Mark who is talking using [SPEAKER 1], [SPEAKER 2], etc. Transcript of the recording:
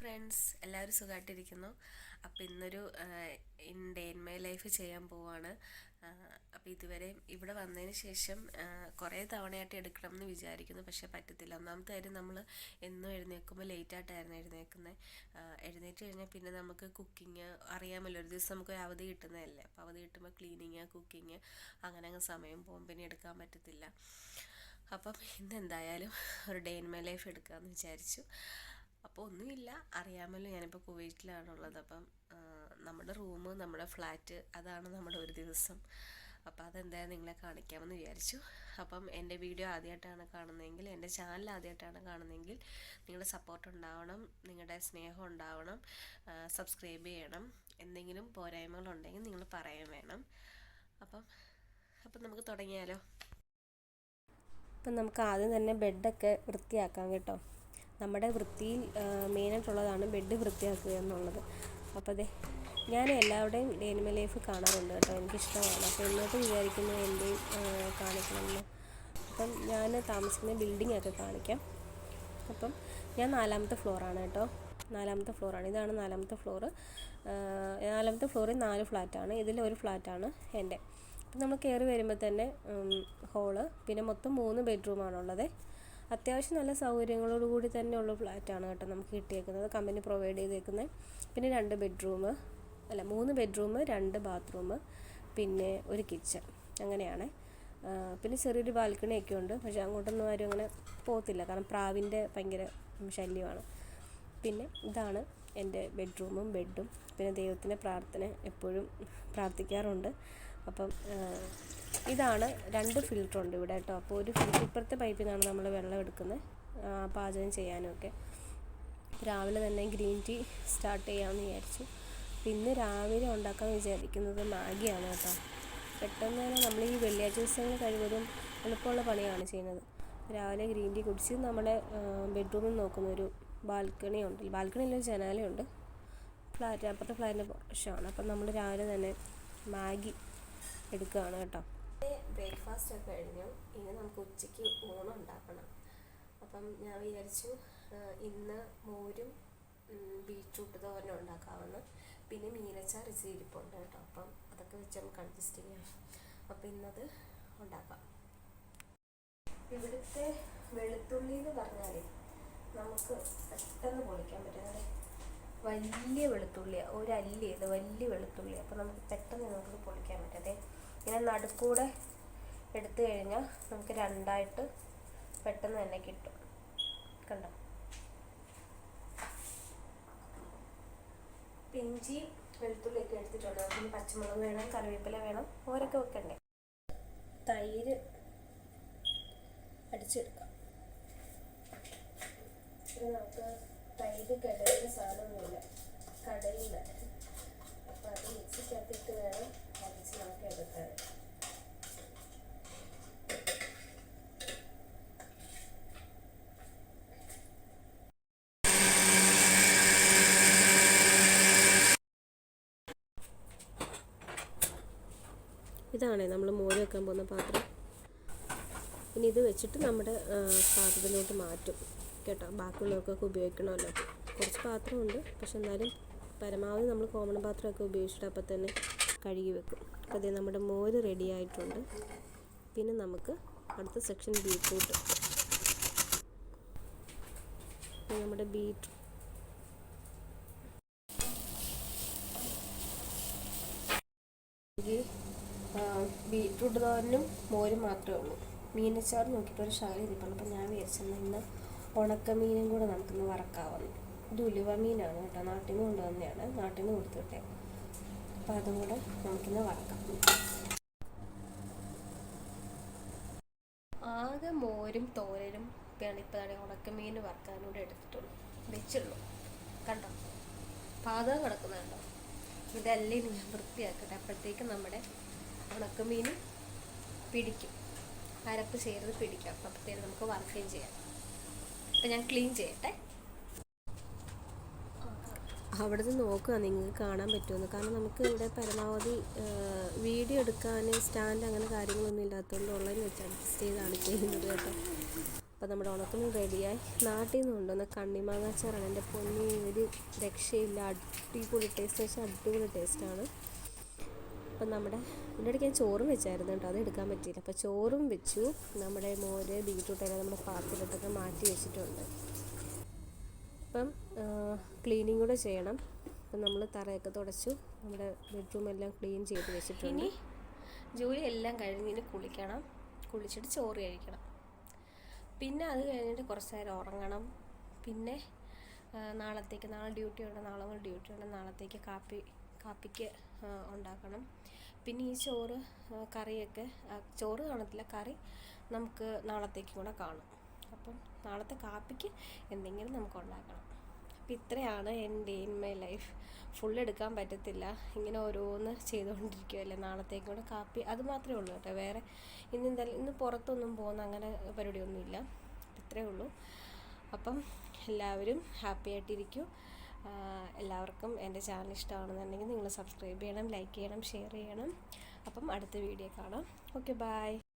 [SPEAKER 1] Friends എല്ലാവരും സുഖമായിട്ടിരിക്കുന്നു അപ്പോൾ ഇന്നൊരു in day in my life ചെയ്യാൻ പോവാണ്. അപ്പോൾ ഇതുവരെ ഇവിടെ വന്നതിന് ശേഷം കുറേ തവണയായിട്ട് എടുക്കണം എന്ന് വിചാരിക്കുന്നു. പക്ഷേ പറ്റത്തില്ല. ഒന്നാമത്തെ കാര്യം നമ്മൾ എന്നും എഴുന്നേൽക്കുമ്പോൾ ലേറ്റായിട്ടായിരുന്നു എഴുന്നേൽക്കുന്നത് എഴുന്നേറ്റ് കഴിഞ്ഞാൽ പിന്നെ നമുക്ക് കുക്കിങ് അറിയാമല്ലോ. ഒരു ദിവസം നമുക്ക് ഒരു അവധി കിട്ടുന്നതല്ലേ. അപ്പോൾ അവധി കിട്ടുമ്പോൾ ക്ലീനിങ് കുക്കിങ് അങ്ങനെ അങ്ങ് സമയം പോകും. പിന്നെ എടുക്കാൻ പറ്റത്തില്ല. അപ്പം ഇന്ന് എന്തായാലും ഒരു ഡേ ഇൻ മൈ ലൈഫ് എടുക്കാമെന്ന് വിചാരിച്ചു. അപ്പോൾ ഒന്നുമില്ല. അറിയാമല്ലോ ഞാനിപ്പോൾ കുവൈറ്റിലാണുള്ളത്. അപ്പം നമ്മുടെ റൂം നമ്മുടെ ഫ്ലാറ്റ് അതാണ് നമ്മുടെ ഒരു ദിവസം. അപ്പോൾ അതെന്തായാലും നിങ്ങളെ കാണിക്കാമെന്ന് വിചാരിച്ചു. അപ്പം എന്റെ വീഡിയോ ആദ്യമായിട്ടാണ് കാണുന്നതെങ്കിൽ എന്റെ ചാനൽ ആദ്യമായിട്ടാണ് കാണുന്നതെങ്കിൽ നിങ്ങളുടെ സപ്പോർട്ട് ഉണ്ടാവണം നിങ്ങളുടെ സ്നേഹം ഉണ്ടാവണം സബ്സ്ക്രൈബ് ചെയ്യണം. എന്തെങ്കിലും പോരായ്മകളുണ്ടെങ്കിൽ നിങ്ങൾ പറയാൻ വേണം. അപ്പം അപ്പം നമുക്ക് തുടങ്ങിയാലോ?
[SPEAKER 2] അപ്പം നമുക്ക് ആദ്യം തന്നെ ബെഡൊക്കെ വൃത്തിയാക്കാം കേട്ടോ. നമ്മുടെ വൃത്തിയിൽ മെയിനായിട്ടുള്ളതാണ് ബെഡ് വൃത്തിയാക്കുക എന്നുള്ളത്. അപ്പോൾ അതെ ഞാൻ എല്ലാവരുടെയും ഡേനിമ ലൈഫ് കാണാറുണ്ട് കേട്ടോ. എനിക്കിഷ്ടമാണ്. അപ്പോൾ എന്നോട്ട് വിചാരിക്കുന്നു എന്റെയും കാണിക്കണമെന്ന്. അപ്പം ഞാൻ താമസിക്കുന്ന ബിൽഡിംഗ് ഒക്കെ കാണിക്കാം. അപ്പം ഞാൻ നാലാമത്തെ ഫ്ലോറാണ് കേട്ടോ. നാലാമത്തെ ഫ്ലോറാണ് ഇതാണ് നാലാമത്തെ ഫ്ലോറ് നാലാമത്തെ ഫ്ലോറിൽ നാല് ഫ്ലാറ്റാണ് ഇതിൽ ഒരു ഫ്ലാറ്റാണ് എന്റെ. അപ്പം നമ്മൾ കയറി വരുമ്പോൾ തന്നെ ഹോൾ പിന്നെ മൊത്തം മൂന്ന് ബെഡ്റൂമാണുള്ളത് അത്യാവശ്യം നല്ല സൗകര്യങ്ങളോട് കൂടി തന്നെയുള്ള ഫ്ലാറ്റാണ് കേട്ടോ നമുക്ക് കിട്ടിയേക്കുന്നത്. കമ്പനി പ്രൊവൈഡ് ചെയ്തേക്കുന്നത് പിന്നെ രണ്ട് ബെഡ്റൂം അല്ല മൂന്ന് ബെഡ്റൂം രണ്ട് ബാത്റൂം പിന്നെ ഒരു കിച്ചൺ അങ്ങനെയാണ്. പിന്നെ ചെറിയൊരു ബാൽക്കണിയൊക്കെ ഉണ്ട്. പക്ഷേ അങ്ങോട്ടൊന്നും ആരും അങ്ങനെ പോകത്തില്ല. കാരണം പ്രാവിന്റെ ഭയങ്കര ശല്യമാണ്. പിന്നെ ഇതാണ് എന്റെ ബെഡ്റൂമും ബെഡും പിന്നെ ദൈവത്തിന്റെ പ്രാർത്ഥന എപ്പോഴും പ്രാർത്ഥിക്കാറുണ്ട്. അപ്പം ഇതാണ് രണ്ട് ഫിൽറ്റർ ഉണ്ട് ഇവിടെ കേട്ടോ. അപ്പോൾ ഒരു ഫിൽറ്റർ ഇപ്പുറത്തെ പൈപ്പിൽ നിന്നാണ് നമ്മൾ വെള്ളം എടുക്കുന്നത് പാചകം ചെയ്യാനും ഒക്കെ രാവിലെ തന്നെ ഗ്രീൻ ടീ സ്റ്റാർട്ട് ചെയ്യാമെന്ന് വിചാരിച്ചു. പിന്നെ രാവിലെ ഉണ്ടാക്കാൻ വിചാരിക്കുന്നത് മാഗിയാണ് കേട്ടോ. പെട്ടെന്ന് തന്നെ നമ്മൾ ഈ വെള്ളിയാഴ്ച ദിവസങ്ങൾ കഴിവതും എളുപ്പമുള്ള പണിയാണ് ചെയ്യുന്നത്. രാവിലെ ഗ്രീൻ ടീ കുടിച്ച് നമ്മുടെ ബെഡ്റൂമിൽ നോക്കുന്ന ഒരു ബാൽക്കണി ഉണ്ട് ബാൽക്കണിയിലൊരു ജനാലയുണ്ട്. ഫ്ലാറ്റ് അപ്പുറത്തെ ഫ്ലാറ്റിന്റെ പോർഷമാണ് അപ്പം നമ്മൾ രാവിലെ തന്നെ മാഗി എടുക്കുകയാണ് കേട്ടോ. ബ്രേക്ക്ഫാസ്റ്റ് ഒക്കെ കഴിഞ്ഞു. ഇനി നമുക്ക് ഉച്ചയ്ക്ക് ഊണ് ഉണ്ടാക്കണം. അപ്പം ഞാൻ വിചാരിച്ചു ഇന്ന് മോരും ബീറ്റ്റൂട്ട് തോരനും ഉണ്ടാക്കാമെന്ന്. പിന്നെ മീനച്ചാർ ഇച്ചിരി കേട്ടോ. അപ്പം അതൊക്കെ വെച്ച് നമുക്ക് അഡ്ജസ്റ്റ് ചെയ്യാം. അപ്പം ഇന്നത് ഉണ്ടാക്കാം. ഇവിടുത്തെ വെളുത്തുള്ളി എന്ന് പറഞ്ഞാൽ നമുക്ക് പെട്ടെന്ന് പൊളിക്കാൻ പറ്റുന്നത് വലിയ വെളുത്തുള്ളിയാണ് ഇത് വലിയ വെളുത്തുള്ളി അപ്പം നമുക്ക് പെട്ടെന്ന് നമുക്ക് പൊളിക്കാൻ പറ്റത്തെ ഇങ്ങനെ നടുക്കൂടെ എടുത്തു കഴിഞ്ഞാൽ നമുക്ക് രണ്ടായിട്ട് പെട്ടെന്ന് തന്നെ കിട്ടും. കണ്ടോ? ഇഞ്ചി വെളുത്തുള്ളിയൊക്കെ എടുത്തിട്ടുണ്ട്. പിന്നെ പച്ചമുളക് വേണം കറിവേപ്പില വേണം ഓരൊക്കെ വെക്കണ്ടേ? തൈര് അടിച്ചെടുക്കാം. നമുക്ക് തൈര് കടലിന്റെ സാധനമൊന്നുമില്ല. കടലിൽ അപ്പം അത് മിക്സിക്കകത്തിട്ട് വേണം ഇതാണ് നമ്മൾ മോര് വെക്കാൻ പോകുന്ന പാത്രം. ഇനി ഇത് വെച്ചിട്ട് നമ്മുടെ പാത്രത്തിലോട്ട് മാറ്റും. കേട്ടോ? ബാക്കിയുള്ളവർക്കൊക്കെ ഉപയോഗിക്കണമല്ലോ. കുറച്ച് പാത്രമുണ്ട്. പക്ഷെ എന്നാലും പരമാവധി നമ്മൾ കോമൺ പാത്രമൊക്കെ ഉപയോഗിച്ചിട്ട് അപ്പം തന്നെ കഴുകി വെക്കും. അപ്പോൾ അതേ നമ്മുടെ മോര് റെഡി ആയിട്ടുണ്ട്. പിന്നെ നമുക്ക് അടുത്ത സെക്ഷൻ ബീട്രൂട്ട് നമ്മുടെ ബീറ്റ് ബീട്രൂട്ട് തോരനും മോരും മാത്രമേ ഉള്ളൂ. മീനച്ചാർ നോക്കിയിട്ട് ഒരു ശകലം ഇരിക്കണം അപ്പം ഞാൻ വിചാരിച്ചെന്നാൽ ഇന്ന് ഉണക്കമീനും കൂടെ നമുക്കിന്ന് വറക്കാവുന്നു ഇത് ഉലുവ മീനാണ് കേട്ടോ. നാട്ടിൽ നിന്ന് കൊണ്ടുവന്നതാണ്. നാട്ടിൽ നിന്ന് കൊടുത്തിട്ടെ അപ്പം അതും കൂടെ നമുക്കിന്ന് വറക്കാം. ആകെ മോരും തോരനും പിണിപ്പാണ് ഉണക്കമീൻ വറക്കാനും കൂടെ എടുത്തിട്ടുള്ളൂ. വെച്ചുള്ളൂ. കണ്ടോ? പാതകം കിടക്കുന്നുണ്ടോ? ഇതെല്ലാം ഞാൻ വൃത്തിയാക്കട്ടെ. അപ്പോഴത്തേക്ക് നമ്മുടെ ഉണക്കമീൻ പിടിക്കും. അരപ്പ് ചേർത്ത് പിടിക്കാം. അപ്പോഴത്തേക്ക് നമുക്ക് വറുക്കുകയും ചെയ്യാം. അപ്പം ഞാൻ ക്ലീൻ ചെയ്യട്ടെ. അവിടെ നിന്ന് നോക്കുക നിങ്ങൾക്ക് കാണാൻ പറ്റുമെന്ന്. കാരണം നമുക്ക് ഇവിടെ പരമാവധി വീഡിയോ എടുക്കാൻ സ്റ്റാൻഡ് അങ്ങനെ കാര്യങ്ങളൊന്നും ഇല്ലാത്തതുകൊണ്ട് ഓൺലൈൻ വെച്ച് അഡ്ജസ്റ്റ് ചെയ്താണ് ചെയ്യുന്നത് കേട്ടോ. അപ്പോൾ നമ്മുടെ ഉണക്കമീൻ റെഡിയായി നാട്ടിൽ നിന്ന് കൊണ്ടുവന്ന കണ്ണിമാങ്ങാച്ചാറാണ്. എന്റെ പൊന്നി ഒരു രക്ഷയില്ല. അടിപൊളി ടേസ്റ്റ് വെച്ചാൽ അടിപൊളി ടേസ്റ്റാണ് അപ്പം നമ്മുടെ ഇതിന്റെ ഇടയ്ക്ക് ഞാൻ ചോറും വെച്ചായിരുന്നു കേട്ടോ. അത് എടുക്കാൻ പറ്റിയില്ല. അപ്പോൾ ചോറും വെച്ചു. നമ്മുടെ മോര് ബീറ്റ്റൂട്ട് എല്ലാം നമ്മുടെ പാത്രത്തിലോട്ടൊക്കെ മാറ്റി വെച്ചിട്ടുണ്ട്. അപ്പം ക്ലീനിങ് കൂടെ ചെയ്യണം. അപ്പം നമ്മൾ തറയൊക്കെ തുടച്ചു. നമ്മുടെ ബെഡ്റൂം എല്ലാം ക്ലീൻ ചെയ്ത് വെച്ചിട്ടുണ്ട്.
[SPEAKER 1] ജോലി എല്ലാം കഴിഞ്ഞ് ഇനി കുളിക്കണം. കുളിച്ചിട്ട് ചോറ് കഴിക്കണം. പിന്നെ അത് കഴിഞ്ഞിട്ട് കുറച്ച് നേരം ഉറങ്ങണം. പിന്നെ നാളത്തേക്ക് നാളെ ഡ്യൂട്ടി ഉണ്ട്. നാളെ മുതൽ ഡ്യൂട്ടി ഉണ്ട്. നാളത്തേക്ക് കാപ്പി കാപ്പിക്ക് ഉണ്ടാക്കണം. പിന്നെ ഈ ചോറ് കറിയൊക്കെ ചോറ് കാണത്തില്ല. കറി നമുക്ക് നാളത്തേക്കും കൂടെ കാണും. നാളത്തെ കാപ്പിക്ക് എന്തെങ്കിലും നമുക്ക് ഉണ്ടാക്കണം. അപ്പം ഇത്രയാണ് എന്റെ ഇൻ മൈ ലൈഫ്. ഫുൾ എടുക്കാൻ പറ്റത്തില്ല. ഇങ്ങനെ ഓരോന്ന് ചെയ്തുകൊണ്ടിരിക്കുകയല്ലേ നാളത്തേക്കും കൂടെ കാപ്പി. അത് മാത്രമേ ഉള്ളൂ കേട്ടോ. വേറെ ഇന്ന് എന്തായാലും ഇന്ന് പുറത്തൊന്നും പോകുന്ന അങ്ങനെ പരിപാടിയൊന്നുമില്ല. ഇത്രയേ ഉള്ളൂ. അപ്പം എല്ലാവരും ഹാപ്പി ആയിട്ടിരിക്കും. എല്ലാവർക്കും എന്റെ ചാനൽ ഇഷ്ടമാണെന്നുണ്ടെങ്കിൽ നിങ്ങൾ സബ്സ്ക്രൈബ് ചെയ്യണം ലൈക്ക് ചെയ്യണം ഷെയർ ചെയ്യണം. അപ്പം അടുത്ത വീഡിയോ കാണാം. Okay bye.